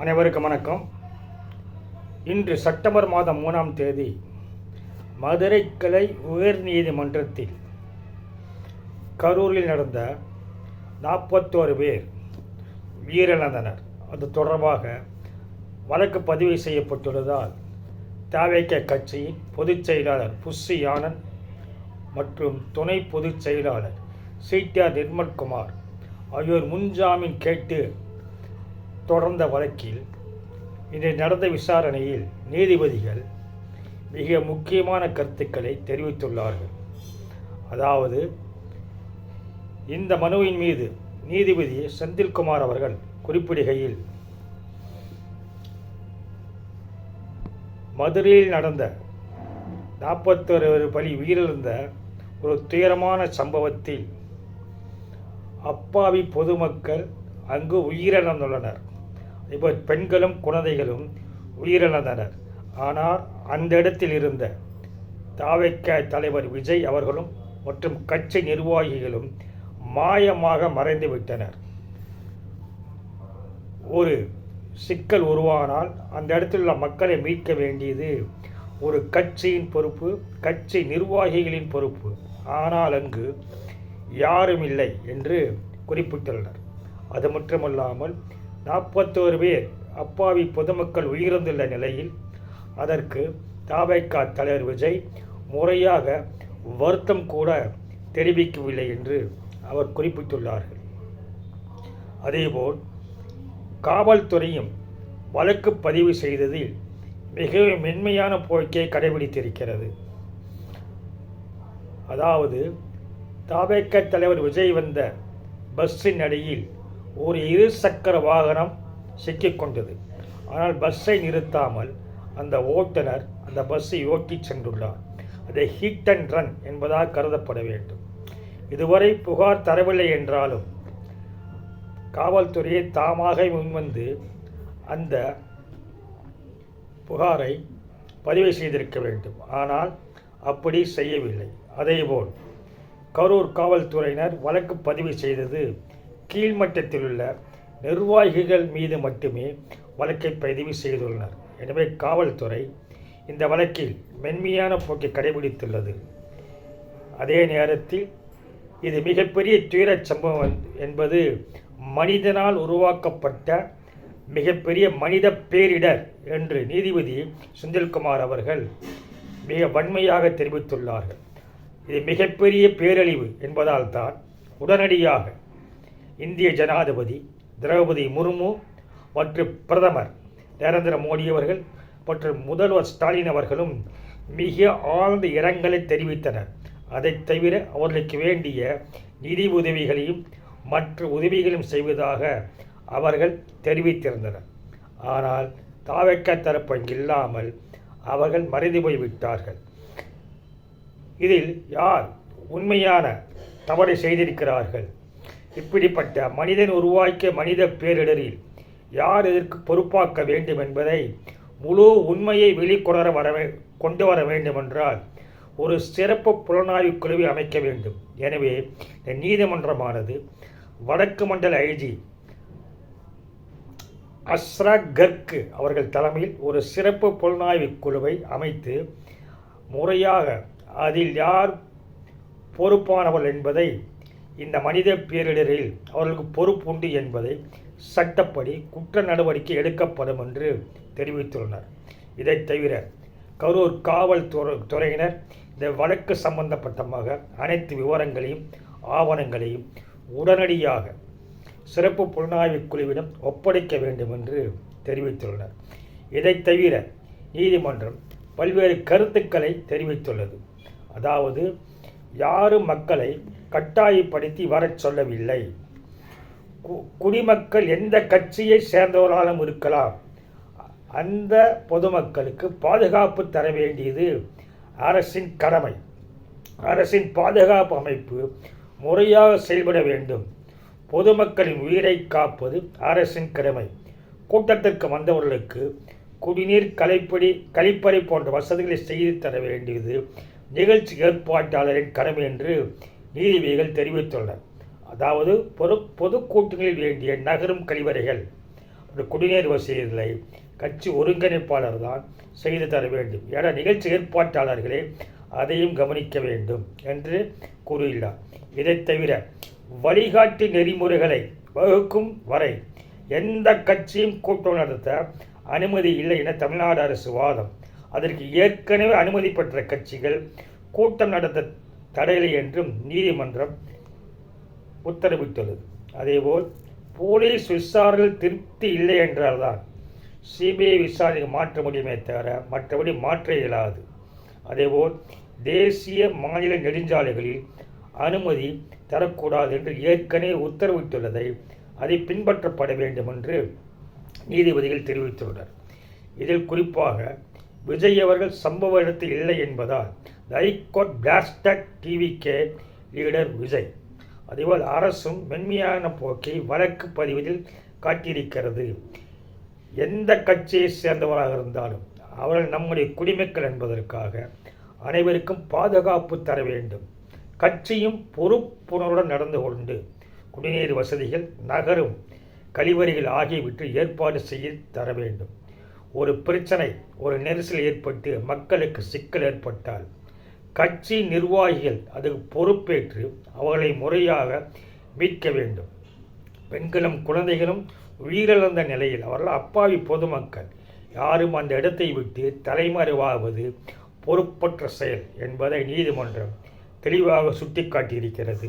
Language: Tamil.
அனைவருக்கும் வணக்கம். இன்று செப்டம்பர் மாதம் மூணாம் தேதி மதுரை கிளை உயர் நீதிமன்றத்தில் கரூரில் நடந்த நாற்பத்தோரு பேர் உயிரிழந்தனர். அது தொடர்பாக வழக்கு பதிவு செய்யப்பட்டுள்ளதால் தாவேக்க கட்சியின் பொதுச் செயலாளர் புஷி ஆனந்த் மற்றும் துணை பொதுச் செயலாளர் சிடிஆர் நிர்மல்குமார் ஆகியோர் முன்ஜாமீன் கேட்டு தொடர்ந்த வழக்கில் இன்று நடந்த விசாரணையில் நீதிபதிகள் மிக முக்கியமான கருத்துக்களை தெரிவித்துள்ளார்கள். அதாவது இந்த மனுவின் மீது நீதிபதி செந்தில்குமார் அவர்கள் குறிப்பிடுகையில் மதுரையில் நடந்த நாற்பத்தொரு பலி உயிரிழந்த ஒரு துயரமான சம்பவத்தில் அப்பாவி பொதுமக்கள் அங்கு உயிரிழந்துள்ளனர். இப்போ பெண்களும் குழந்தைகளும் உயிரிழந்தனர். ஆனால் அந்த இடத்தில் இருந்த தாவைக்க தலைவர் விஜய் அவர்களும் மற்றும் கட்சி நிர்வாகிகளும் மாயமாக மறைந்து விட்டனர். ஒரு சிக்கல் உருவானால் அந்த இடத்தில் உள்ள மக்களை மீட்க வேண்டியது ஒரு கட்சியின் பொறுப்பு கட்சி நிர்வாகிகளின் பொறுப்பு. ஆனால் அங்கு யாரும் இல்லை என்று குறிப்பிட்டுள்ளனர். அது மட்டுமல்லாமல் நாற்பத்தோரு பேர் அப்பாவி பொதுமக்கள் உயிரிழந்துள்ள நிலையில் அதற்கு தாவைக்கா தலைவர் விஜய் முறையாக வருத்தம் கூட தெரிவிக்கவில்லை என்று அவர் குறிப்பிட்டுள்ளார்கள். அதேபோல் காவல்துறையும் வழக்கு பதிவு செய்ததில் மிகவும் மென்மையான போக்கை கடைபிடித்திருக்கிறது. அதாவது தாபேக்க தலைவர் விஜய் வந்த பஸ்ஸின் அடியில் ஒரு இரு சக்கர வாகனம் சிக்கிக்கொண்டது. ஆனால் பஸ்ஸை நிறுத்தாமல் அந்த ஓட்டுநர் அந்த பஸ்ஸை ஓட்டி சென்றுள்ளார். அதை ஹிட் அண்ட் ரன் என்பதாக கருதப்பட வேண்டும். இதுவரை புகார் தரவில்லை என்றாலும் காவல்துறையை தாமாக முன்வந்து அந்த புகாரை பதிவு செய்திருக்க வேண்டும். ஆனால் அப்படி செய்யவில்லை. அதேபோல் கரூர் காவல்துறையினர் வழக்கு பதிவு செய்தது கீழ்மட்டத்தில் உள்ள நிர்வாகிகள் மீது மட்டுமே வழக்கை பதிவு செய்துள்ளனர். எனவே காவல்துறை இந்த வழக்கில் மென்மையான போக்கை கடைபிடித்துள்ளது. அதே நேரத்தில் இது மிகப்பெரிய துயரச் சம்பவம் என்பது மனிதனால் உருவாக்கப்பட்ட மிகப்பெரிய மனித பேரிடர் என்று நீதிபதி செந்தில்குமார் அவர்கள் மிக வன்மையாக தெரிவித்துள்ளார்கள். இது மிகப்பெரிய பேரழிவு என்பதால் தான் உடனடியாக இந்திய ஜனாதிபதி திரௌபதி முர்மு மற்றும் பிரதமர் நரேந்திர மோடி அவர்கள் மற்றும் முதல்வர் ஸ்டாலின் அவர்களும் மிக ஆழ்ந்த இரங்கலை தெரிவித்தனர். அதை தவிர அவர்களுக்கு வேண்டிய நிதி உதவிகளையும் மற்ற உதவிகளையும் செய்வதாக அவர்கள் தெரிவித்திருந்தனர். ஆனால் தாவக்க தரப்பு இல்லாமல் அவர்கள் மறைந்து போய்விட்டார்கள். இதில் யார் உண்மையான தவறை செய்திருக்கிறார்கள்? இப்படிப்பட்ட மனிதன் உருவாக்கிய மனித பேரிடரில் யார் இதற்கு பொறுப்பாக்க வேண்டும் என்பதை முழு உண்மையை வெளிக்கொணர வர கொண்டு வர வேண்டுமென்றால் ஒரு சிறப்பு புலனாய்வு குழுவை அமைக்க வேண்டும். எனவே இந்த நீதிமன்றமானது வடக்கு மண்டல ஐஜி அஸ்ரா கர்க்கு அவர்கள் தலைமையில் ஒரு சிறப்பு புலனாய்வு குழுவை அமைத்து முறையாக அதில் யார் பொறுப்பானவர்கள் என்பதை இந்த மனித பேரிடரில் அவர்களுக்கு பொறுப்புண்டு என்பதை சட்டப்படி குற்ற நடவடிக்கை எடுக்கப்படும் என்று தெரிவித்துள்ளனர். இதைத் தவிர கரூர் காவல்துறை துறையினர் இந்த வழக்கு சம்பந்தப்பட்டமாக அனைத்து விவரங்களையும் ஆவணங்களையும் உடனடியாக சிறப்பு புலனாய்வு குழுவிடம் ஒப்படைக்க வேண்டும் என்று தெரிவித்துள்ளனர். இதைத் தவிர நீதிமன்றம் பல்வேறு கருத்துக்களை தெரிவித்துள்ளது. அதாவது யாரும் மக்களை கட்டாயப்படுத்தி வரச் சொல்லவில்லை. கு- குடிமக்கள் எந்த கட்சியை சேர்ந்தவராலும் இருக்கலாம். அந்த பொதுமக்களுக்கு பாதுகாப்பு தர வேண்டியது அரசின் கடமை. அரசின் பாதுகாப்பு அமைப்பு முறையாக செயல்பட வேண்டும். பொதுமக்களின் உயிரை காப்பது அரசின் கடமை. கூட்டத்திற்கு வந்தவர்களுக்கு குடிநீர் கலைப்படி கழிப்பறை போன்ற வசதிகளை செய்து தர வேண்டியது நிகழ்ச்சி ஏற்பாட்டாளரின் கடமை என்று நீதிபதிகள் தெரிவித்துள்ளனர். அதாவது பொது பொதுக்கூட்டங்களில் வேண்டிய நகரும் கழிவறைகள். அந்த குடிநீர் வசதிகளை கட்சி ஒருங்கிணைப்பாளர் தான் செய்து தர வேண்டும். என நிகழ்ச்சி ஏற்பாட்டாளர்களே அதையும் கவனிக்க வேண்டும் என்று கூறியுள்ளார். இதைத் தவிர வழிகாட்டி நெறிமுறைகளை வகுக்கும் வரை எந்த கட்சியும் கூட்டம் நடத்த அனுமதி இல்லை என தமிழ்நாடு அரசு வாதம். அதற்கு ஏற்கனவே அனுமதி பெற்ற கட்சிகள் கூட்டம் நடத்த தடையில்லை என்றும் நீதிமன்றம் உத்தரவிட்டுள்ளது. அதேபோல் போலீஸ் விசாரணையில் திருப்தி இல்லை என்றால்தான் சிபிஐ விசாரணைக்கு மாற்ற முடியுமே தவிர மற்றபடி மாற்ற இயலாது. அதேபோல் தேசிய மாநில நெடுஞ்சாலைகளில் அனுமதி தரக்கூடாது என்று ஏற்கனவே உத்தரவிட்டுள்ளதை அதை பின்பற்றப்பட வேண்டும் என்று நீதிபதிகள் தெரிவித்துள்ளனர். இதில் குறிப்பாக விஜய் அவர்கள் சம்பவ இடத்தில் இல்லை என்பதால் ஹைகோர்ட் பிளாஸ்டக் டிவிகே லீடர் விஜய். அதேபோல் அரசும் மென்மையான போக்கை வழக்கு பதிவதில் காட்டியிருக்கிறது. எந்த கட்சியை சேர்ந்தவராக இருந்தாலும் அவர்கள் நம்முடைய குடிமக்கள் என்பதற்காக அனைவருக்கும் பாதுகாப்பு தர வேண்டும். கட்சியும் பொறுப்புணர்வுடன் நடந்து கொண்டு குடிநீர் வசதிகள் நகரும் கழிவறைகள் ஆகியவற்றை ஏற்பாடு செய்ய தர வேண்டும். ஒரு பிரச்சனை ஒரு நெரிசல் ஏற்பட்டு மக்களுக்கு சிக்கல் ஏற்பட்டால் கட்சி நிர்வாகிகள் அதுக்கு பொறுப்பேற்று அவர்களை முறையாக மீட்க வேண்டும். பெண்களும் குழந்தைகளும் உயிரிழந்த நிலையில் அவர்கள் அப்பாவி பொதுமக்கள். யாரும் அந்த இடத்தை விட்டு தலைமறைவாவது பொறுப்பற்ற செயல் என்பதை நீதிமன்றம் தெளிவாக சுட்டிக்காட்டியிருக்கிறது.